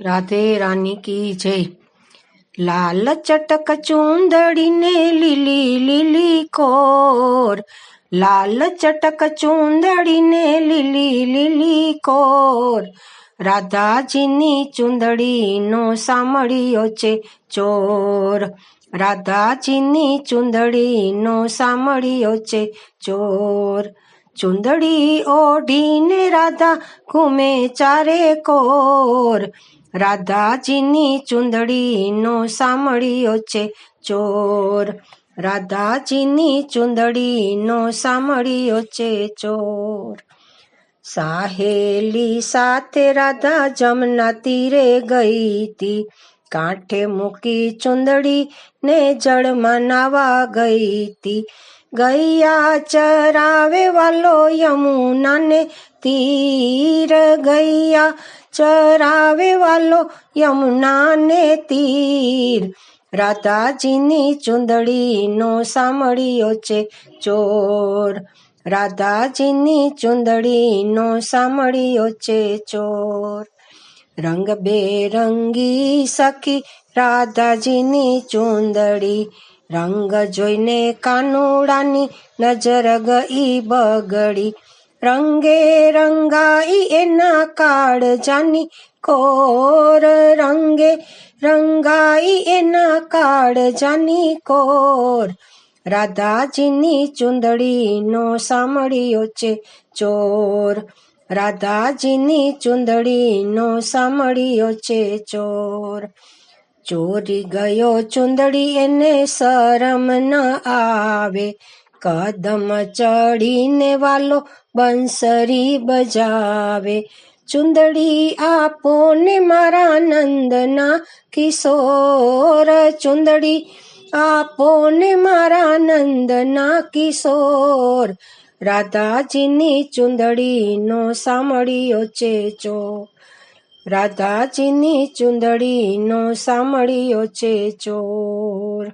રાધે રાની કી જય. લાલ ચટક ચૂંદડીને લીલી લીલી કોર. લાલ ચટક ચૂંદડીને લીલી લીલી કોર. રાધાજીની ચૂંદડીનો સાંભળ્યો છે ચોર. રાધાજીની ચૂંદડીનો સાંભળ્યો છે ચોર. ચુંદડી ઓઢીને રાધા ઘૂમે ચારે કોર. રાધાજીની ચુંદડીનો સાંભળ્યો છે ચોર. રાધાજીની ચુંદડીનો સાંભળ્યો છે ચોર. સાહેલી સાથે રાધા જમના તીરે ગઈ હતી કાંઠે મૂકી ચુંદડી ને જળમાં નાવા ગઈ હતી ગૈયા ચરાવે વાલો યમુનાને તીર ગૈયા ચરાવે વાલો યમુનાને તીર. રાધાજીની ચુંદડીનો સાંભળ્યો છે ચોર. રાધાજીની ચુંદડીનો સાંભળ્યો છે ચોર. રંગ બેરંગી સખી રાધાજીની ચુંદડી. રંગ જોઈને કાનુડાની નજર ગઈ બગડી. રંગે રંગાઈ એના કાળજાની કોર રંગે રંગાઈ એના કાળજાની કોર. રાધાજીની ચુંદડીનો સાંભળ્યો છે ચોર. રાધાજીની ચુંદડીનો સાંભળ્યો છે ચોર. ચોરી ગયો ચુંદડી એને શરમ ન આવે. કદમ ચડીને વાલો બંસરી બજાવે. ચુંદડી આપો ને મારા નંદના કિશોર. ચુંદડી આપો ને મારા નંદના કિશોર. રાધાજીની ચુંદડીનો સાંભળ્યો ચેચો. રાધાજીની ચુંદડીનો સાંભળ્યો છે ચોર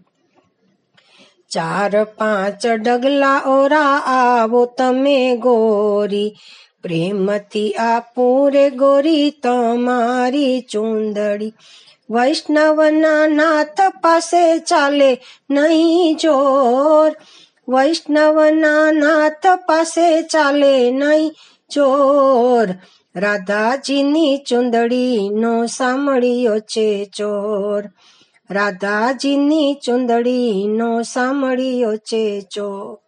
ચાર પાંચ ડગલા ઓરા આવો તમે ગોરી. પ્રેમથી આપું રે ગોરી તમારી ચુંદડી. વૈષ્ણવના નાથ પાસે ચાલે નહીં જોર વૈષ્ણવના નાથ પાસે ચાલે નહીં ચોર. રાધાજીની ચુંદડીનો સાંભળ્યો છે ચોર. રાધાજીની ચુંદડીનો સાંભળ્યો છે ચો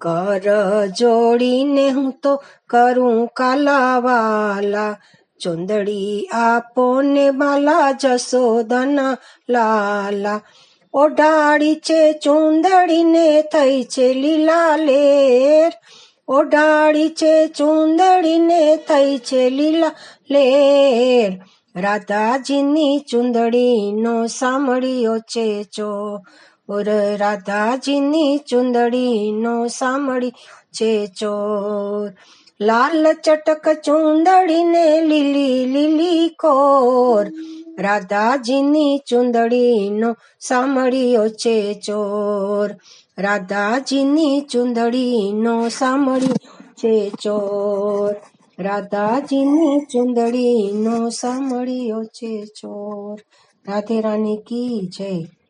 કર જોડીને હું તો કરું કાલાવાલા. ચુંદડી આપો ને બાલા જસોદના લાલા. ઓઢાડી છે ચુંદડીને થઈ છે લીલા લેર. ઓઢાડી છે ચુંદડીને થઈ છે લીલા લેર. રાધાજીની ચુંદડીનો સાંભળ્યો છે ચો ઓર રાધાજીની ચુંદડીનો સાંભળી છે ચોર લાલ ચટક ચુંદડીને લીલી લીલી કોર. રાધાજીની ચુંદડીનો સાંભળ્યો છે ચોર રાધાજીની ચુંદડીનો સાંભળ્યો છે ચોર રાધાજીની ચુંદડીનો સાંભળ્યો છે ચોર. રાધે રાની કી જય.